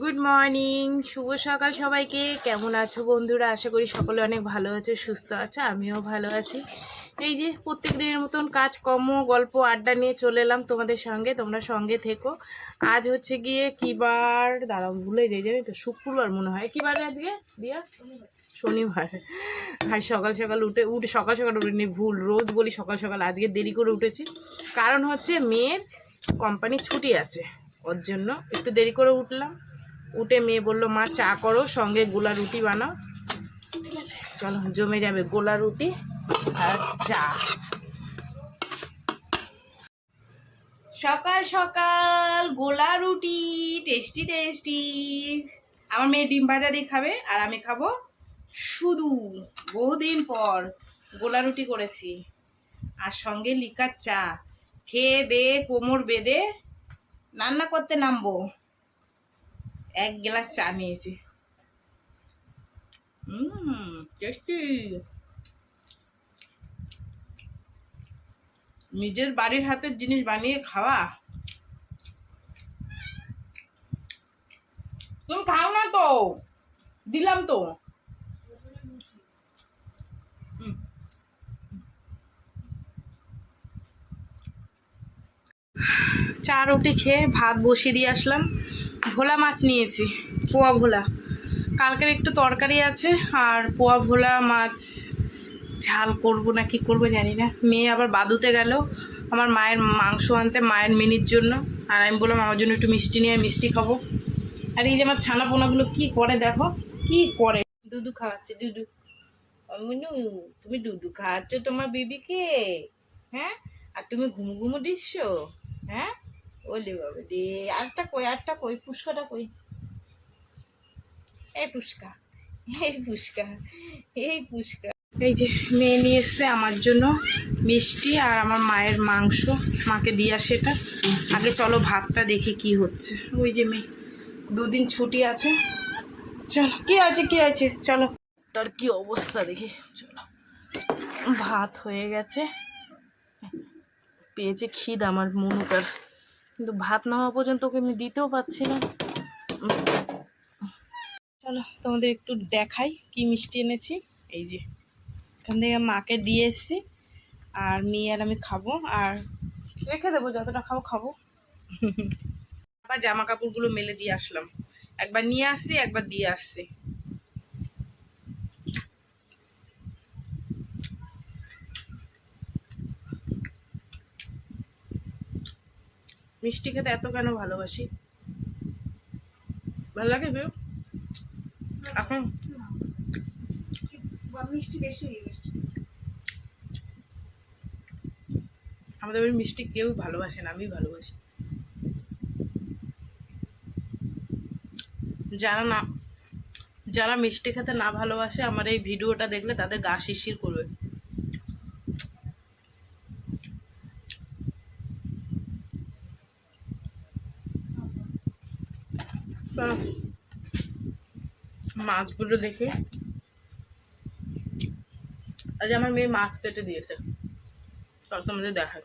Good morning শুভ সকাল সবাইকে। কেমন আছো বন্ধুরা? আশা করি সকলে অনেক ভালো আছে, সুস্থ আছে, আমিও ভালো আছি। এই যে প্রত্যেক দিনের মতন কাজ, কর্ম, গল্প, আড্ডা নিয়ে চলে এলাম তোমাদের সঙ্গে। তোমরা সঙ্গে থেকো। আজ হচ্ছে গিয়ে কী বার? দাঁড়াও, ভুলে যাই, জানি তো, শুক্রবার মনে হয়। কী বারে আজকে, দিয়া? শনিবার। আর সকাল সকাল উঠে উঠে, সকাল সকাল উঠিনি, ভুল, রোজ বলি সকাল সকাল, আজকে দেরি করে উঠেছি। কারণ হচ্ছে মেয়ের কোম্পানি ছুটি আছে। ওর জন্য একটু দেরি করে উঠলাম। উঠে মেয়ে বলল, মা, চা করো, সঙ্গে গোলা রুটি বানাও। চলো, জমে যাবে গোলা রুটি আর চা। সকাল সকাল, গোলা রুটি, টেস্টি টেস্টি। আমার মেয়ে ডিম ভাজা দিয়ে খাবে আর আমি খাব শুধু বহুদিন পর গোলা রুটি করেছি আর সঙ্গে লিকার চা। খেয়ে দে, কোমর বেঁধে, রান্না করতে নামবো। এক গ্লাস চা নিয়েছি। হুম টেস্টি নিজের বাড়ির হাতের জিনিস বানিয়ে খাওয়া। তুমি খাও না তো? দিলাম তো। চা রুটি খেয়ে ভাত বসিয়ে দিয়ে আসলাম। ভোলা মাছ নিয়েছি, পোয়া ভোলা। কালকের একটু তরকারি আছে আর পোয়া ভোলা মাছ। ঝাল করব না কি করব জানি না। মেয়ে আবার বাদুতে গেল, আমার মায়ের মাংস আনতে মায়ের মিনির জন্য। আর আমি বললাম, আমার জন্য একটু মিষ্টি নিয়ে মিষ্টি খাব। আর এই যে আমার ছানা পোনাগুলো কি করে দেখো? কি করে? দুধু খাওয়াচ্ছে, দুধু। অমিনু তুমি দুধু খাওয়াচ্ছ তোমার বেবিকে? হ্যাঁ? আর তুমি ঘুমু ঘুমু দিচ্ছ? হ্যাঁ? ওলে বাবা রে আরেকটা কই আরেকটা কই পুষ্কাটা কই? এই পুষ্কা এই পুষ্কা এই পুষ্কা এই যে মেয়ে নিয়ে এসছে আমার জন্য মিষ্টি আর আমার মায়ের মাংস, মাকে দিয়ে আসে এটা আগে চলো ভাতটা দেখি কি হচ্ছে। ওই যে মেয়ে, দুদিন ছুটি আছে। চলো, কি আছে কি আছে? চলো। তার কি অবস্থা দেখি, চলো। ভাত হয়ে গেছে। পেয়েছে খিদ আমার মনুটার। কিন্তু ভাত না হওয়া পর্যন্ত ওকে আমি দিতেও পারছি না। চলো তোমাদের একটু দেখাই কি মিষ্টি এনেছি। এই যে, এখান থেকে মাকে দিয়ে এসছি। আর মেয়ে আর আমি খাব, আর রেখে দেবো, যতটা খাব খাব। আবার জামা কাপড়গুলো মেলে দিয়ে আসলাম। একবার নিয়ে আসছি একবার দিয়ে আসছি মিষ্টি খেতে এত কেন ভালোবাসি? ভালো লাগে বেউ এখন? মিষ্টি বেশি মিষ্টি। আমাদের বাড়ির মিষ্টি কেউ ভালোবাসে না আমি ভালোবাসি। যারা না যারা মিষ্টি খেতে না ভালোবাসে আমার এই ভিডিওটা দেখলে তাদের গা শিরশির করবে। মাছগুলো দেখে। আজ আমার মেয়ে মাছ কেটে দিয়েছে। চল তোমাদের দেখাই।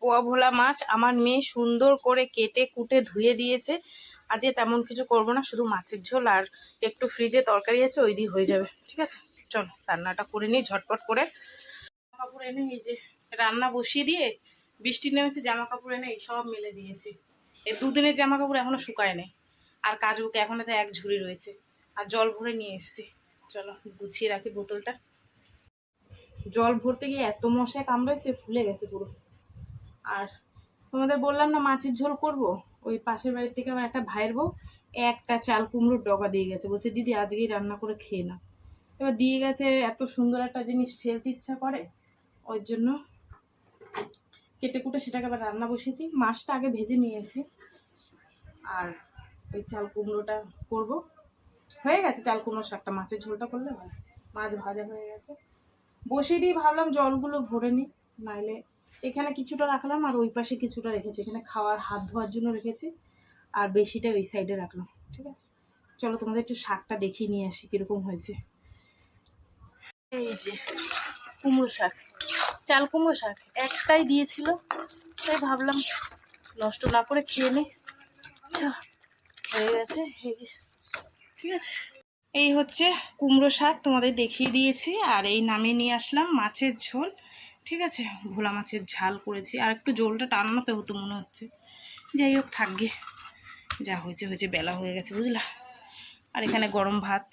পোয়া ভোলা মাছ আমার মেয়ে সুন্দর করে কেটে, কুটে, ধুয়ে দিয়েছে। আজকে তেমন কিছু করব না, শুধু মাছের ঝোল আর একটু ফ্রিজে তরকারি আছে, ওই দিয়ে হয়ে যাবে। ঠিক আছে? চলো, রান্নাটা করে নিই ঝটপট করে। জামা কাপড় এনে এই যে রান্না বসিয়ে দিয়ে বৃষ্টি নেমেছে জামা কাপড় এনে এই সব মেলে দিয়েছি। এই দুদিনের জামা কাপড় এখনও শুকায় নেই আর কাজবুকে এখন তো এক ঝুড়ি রয়েছে। আর জল ভরে নিয়ে এসছি। চলো, গুছিয়ে রাখি বোতলটা। জল ভরতে গিয়ে এত মশায় কামড়েছে, ফুলে গেছে পুরো। আর তোমাদের বললাম না মাছের ঝোল করব? ওই পাশের বাড়ির থেকে আমার একটা ভাইয়ের বউ একটা চাল কুমড়োর ডগা দিয়ে গেছে। বলছে, দিদি, আজকেই রান্না করে খেয়ে না এবার দিয়ে গেছে, এত সুন্দর একটা জিনিস ফেলতে ইচ্ছা করে। ওই জন্য কেটে কুটে সেটাকে আবার রান্না বসিয়েছি। মাছটা আগে ভেজে নিয়েছি। আর ওই চাল কুমড়োটা করব। হয়ে গেছে চাল কুমড়ো শাকটা, মাছের ঝোলটা করলে হয়। মাছ ভাজা হয়ে গেছে। বসিয়ে দিয়ে ভাবলাম জলগুলো ভরে নিই, নাইলে এখানে কিছুটা রাখলাম আর ওই পাশে কিছুটা রেখেছি। এখানে খাওয়ার, হাত ধোয়ার জন্য রেখেছি। আর বেশিটা ওই সাইডে রাখলাম, ঠিক আছে? চলো তোমাদের একটু শাকটা দেখিয়ে নিয়ে আসি কীরকম হয়েছে। এই যে কুমড়ো শাক, চাল কুমড়ো শাক একটাই দিয়েছিল, তাই ভাবলাম নষ্ট না করে খেয়ে নে আচ্ছা হয়ে গেছে, এই যে। ঠিক আছে। এই হচ্ছে কুমড়ো শাক তোমাদের দেখিয়ে দিয়েছি, আর এই নামিয়ে নিয়ে আসলাম মাছের ঝোল। ঠিক আছে? ভোলা মাছের ঝাল করেছি, আর একটু ঝোলটা টানাতে হতো মনে হচ্ছে। যাই হোক, থাকবে। যা হয়েছে হয়েছে, বেলা হয়ে গেছে, বুঝলা? আর এখানে গরম ভাত।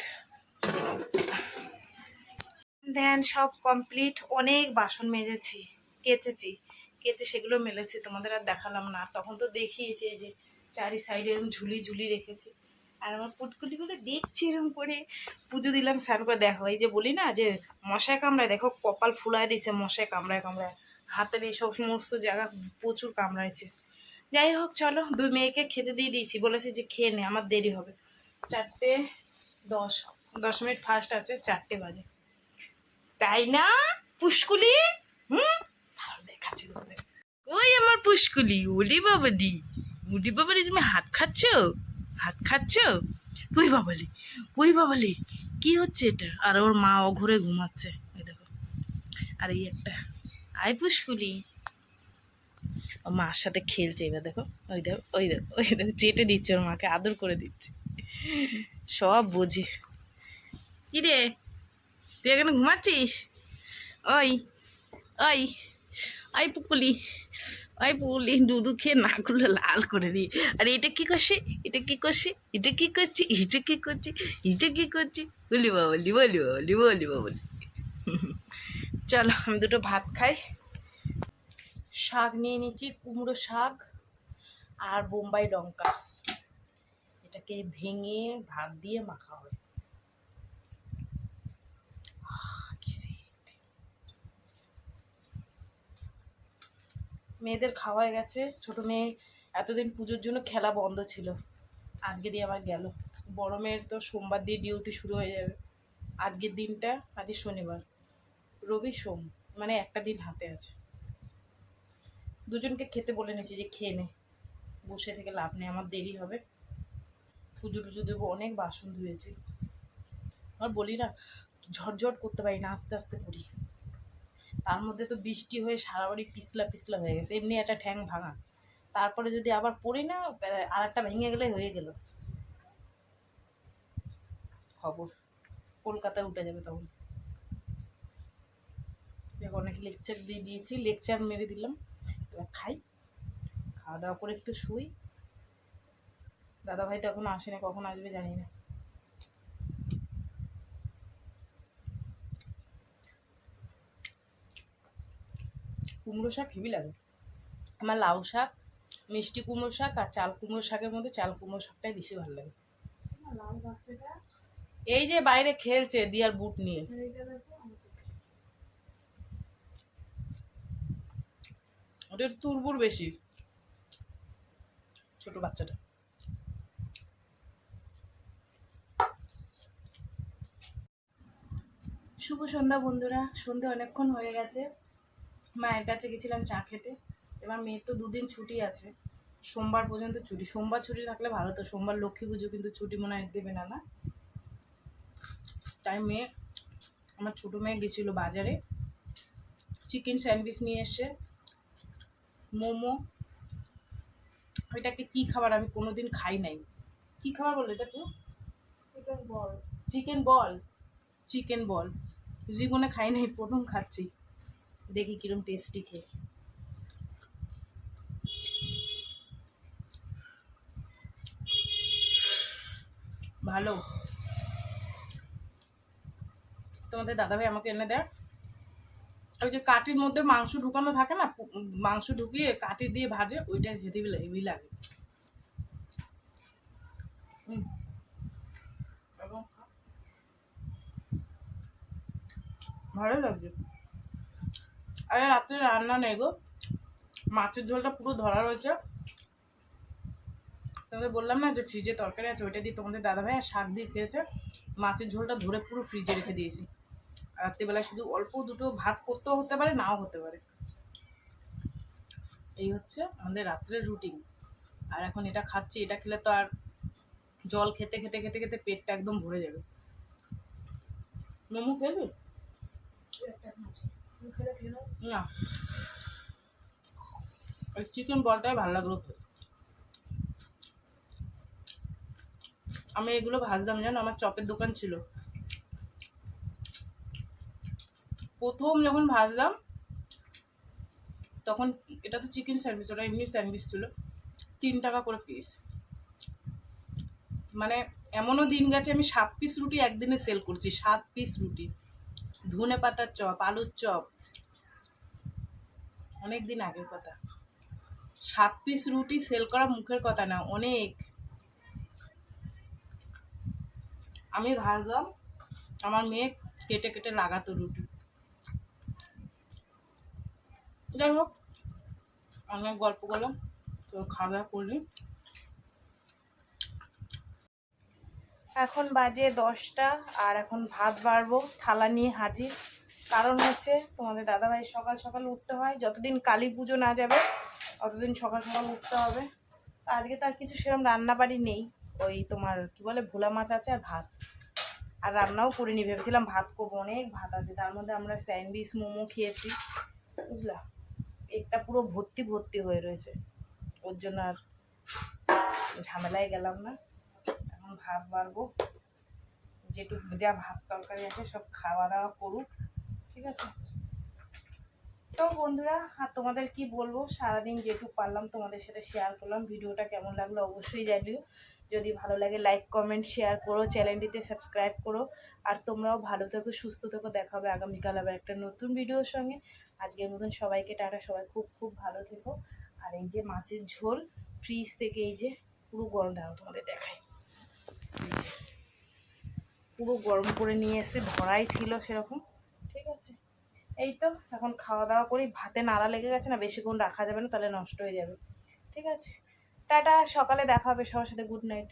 দেন সব কমপ্লিট। অনেক বাসন মেজেছি, কেচেছি। কেচে সেগুলো মেলেছি, তোমাদের আর দেখালাম না। তখন তো দেখিয়েছি যে চারি সাইডে এরকম ঝুলি ঝুলি রেখেছি। আর আমার পুটকুলিগুলো দেখছি এরকম করে পুজো দিলাম, স্নান করে দেখো। এই যে বলি না যে মশায় কামড়ায়, দেখো কপাল ফুলায় দিয়েছে, মশায় কামড়ায় কামড়ায়। হাতের এই সব সমস্ত জায়গা প্রচুর কামড়াইছে। যাই হোক, চলো, দুই মেয়েকে খেতে দিয়ে দিয়েছি। বলেছে যে খেয়ে নে, আমার দেরি হবে। চারটে দশ। দশ মিনিট ফার্স্ট আছে, চারটে বাজে। তাই না, পুষ্কুলি? হুম? দেখাচ্ছি ওই আমার পুষ্কুলি ওলি বাবালি ওলি বাবালি তুমি হাত খাচ্ছ? হাত খাচ্ছ? ওই বাবালি ওই বাবালি, কি হচ্ছে এটা? আর ওর মা ও অঘরে ঘুমাচ্ছে ওই দেখো। আর এই একটা, আয় পুষ্কুলি। ও মার সাথে খেলছে এবার, দেখো। ওই দেখো ওই দেখো ওই দেখো, চেটে দিচ্ছে ওর মাকে, আদর করে দিচ্ছে। সব বোঝে। কি রে তুই এখানে ঘুমাচ্ছিস? ওই ওই ওই পুকুলি। ওই পুকুলি দুধু খেয়ে নাকগুলো লাল করে দিই। আর এটা কি করছে? এটা কি করছে? এটা কি করছে? এটা কি করছে? এটা কি করছে? বলি বাবলি বলি বাবলি বলি বাবলি চলো, আমি দুটো ভাত খাই। শাক নিয়ে নিচ্ছি, কুমড়ো শাক আর বোম্বাই লঙ্কা। এটাকে ভেঙে, ভাত দিয়ে মাখা হয় মেয়েদের খাওয়া গেছে। ছোট মেয়ে এতদিন পুজোর জন্য খেলা বন্ধ ছিল। আজকে দিয়ে আবার গেল। বড় মেয়ের তো সোমবার দিয়ে ডিউটি শুরু হয়ে যাবে। আজকের দিনটা আজকে শনিবার। রবি সোম মানে একটা দিন হাতে আছে। দুজনকে খেতে বলে নিয়েছি যে খেয়ে নে। বসে থেকে লাভ নেই, আমার দেরি হবে। পুজো টুজো দেবো, অনেক বাসন ধুয়েছি। আর বলি না ঝটঝট করতে পারি না, আস্তে আস্তে করি। তার মধ্যে তো বৃষ্টি হয়ে সারা বাড়ি পিছলা পিছলা হয়ে গেছে, এমনি একটা ঠ্যাং ভাঙা। তারপরে যদি আবার পড়ি না আর একটা ভেঙে গেলে হয়ে গেল। খবর। কলকাতায় উঠে যাবে তখন। অনেক লেকচার দিয়ে দিয়েছি লেকচার মেরে দিলাম। এবার খাই। খাওয়া দাওয়া করে একটু শুই। দাদা ভাই তো এখন আসে না কখন আসবে জানি না। কুমড়ো শাক হেবি লাগে। আমার লাউ শাক, মিষ্টি কুমড়ো শাক আর চাল কুমড়ো শাকের মধ্যে চাল কুমড়ো শাকটাই বেশি ভালো লাগে। এই যে বাইরে খেলছে দিয়ার বুট নিয়ে। ওটা একটু তুরবুর বেশি। ছোট বাচ্চাটা। শুভ সন্ধ্যা বন্ধুরা, সন্ধ্যে অনেকক্ষণ হয়ে গেছে। মায়ের কাছে গেছিলাম চা খেতে। এবার মেয়ের তো দুদিন ছুটি আছে। সোমবার পর্যন্ত ছুটি। সোমবার ছুটি থাকলে ভালো তো সোমবার লক্ষ্মী পুজো কিন্তু ছুটি মনে হয় দেবে না না। তাই মেয়ে আমার ছোটো মেয়ে গেছিল বাজারে। চিকেন স্যান্ডউইচ নিয়ে এসে মোমো। এটাকে কি খাবার? আমি কোনোদিন খাই নাই। কি খাবার বলে এটা তো? Chicken ball. Chicken ball. Chicken ball. জীবনে খাই নাই প্রথম খাচ্ছি। দেখি কিরম টেস্টি খেয়ে। ভালো। তোমাদের দাদাভাই আমাকে এনে দেয়। ওই যে কাঠির মধ্যে মাংস ঢুকানো থাকে না মাংস ঢুকিয়ে কাঠি দিয়ে ভাজে, ওইটা খেতে হেভি লাগে। ভালো লাগছে। আরে রাত্রে রান্না নেই গো। মাছের ঝোলটা পুরো ধরা রয়েছে। তোমাদের বললাম না যে ফ্রিজে তরকারি আছে, ওইটা দিয়ে তোমাদের দাদা ভাই আর শাক দিয়ে খেয়েছে। মাছের ঝোলটা ধরে পুরো ফ্রিজে রেখে দিয়েছি। রাত্রিবেলায় শুধু অল্প দুটো ভাত করতেও হতে পারে, নাও হতে পারে। এই হচ্ছে আমাদের রাত্রের রুটিন আর এখন এটা খাচ্ছি, এটা খেলে তো আর জল খেতে খেতে খেতে খেতে পেটটা একদম ভরে যাবে। মোমো খেয়েছিস না। ওই চিকেন বলটাই ভালো লাগল। আমি এগুলো ভাজতাম, জানো? আমার চপের দোকান ছিল। প্রথম যখন ভাজলাম, তখন এটা তো চিকেন স্যান্ডউইচ ওটা এমনি স্যান্ডউইচ ছিল। তিন টাকা করে পিস মানে এমনও দিন গেছে, আমি সাত পিস রুটি একদিনে সেল করছি, সাত পিস রুটি। ধনে পাতার চপ, আলুর চপ অনেক দিন আগের কথা। সাত পিস রুটি সেল করা মুখের কথা না, অনেক। আমি ভাজলাম আমার মেয়ে কেটে কেটে লাগাতো রুটি। যাই হোক অনেক গল্প করলাম, তো খাওয়া দাওয়া করলি। এখন বাজে দশটা, আর এখন ভাত বাড়বো, থালা নিয়ে হাজির। কারণ হচ্ছে তোমাদের দাদাভাই সকাল সকাল উঠতে হয়, যতদিন কালী পুজো না যাবে, ততদিন সকাল সকাল উঠতে হবে। আজকে তো আর কিছু সেরকম রান্না বাড়ি নেই। ওই তোমার কি বলে, ভোলা মাছ আছে আর ভাত। আর রান্নাও করিনি, ভেবেছিলাম ভাত করব, অনেক ভাত আছে। তার মধ্যে আমরা স্যান্ডউইচ, মোমো খেয়েছি, বুঝলা? পেটটা পুরো ভর্তি ভর্তি হয়ে রয়েছে। ওর জন্য আর ঝামেলায় গেলাম না। এখন ভাত বাড়বো। যেটুকু যা ভাত তরকারি আছে সব খাওয়া দাওয়া করুক। ঠিক আছে? তো বন্ধুরা, আর তোমাদের কি বলব? সারাদিন যেটুকু পারলাম তোমাদের সাথে শেয়ার করলাম। ভিডিওটা কেমন লাগল অবশ্যই জানিও। যদি ভালো লাগে লাইক কমেন্ট শেয়ার করো। চ্যানেলটিতে সাবস্ক্রাইব করো। আর তোমরাও ভালো থেকো, সুস্থ থেকো। দেখা হবে আগামীকাল আবার একটা নতুন ভিডিওর সঙ্গে। আজকের মতন সবাইকে টাটা। সবাই খুব খুব ভালো থেকো। আর এই যে মাছের ঝোল ফ্রিজ থেকে এই যে পুরো গরম, দাঁড়াও তোমাদের দেখাই। এই যে পুরো গরম করে নিয়ে এসে ভরাই ছিল সেরকম। ঠিক আছে? এই তো, এখন খাওয়া দাওয়া করি। ভাতে নাড়া লেগে গেছে না, বেশিক্ষণ রাখা যাবে না, তাহলে নষ্ট হয়ে যাবে। ঠিক আছে? টাটা, সকালে দেখা হবে সবার সাথে, গুড নাইট।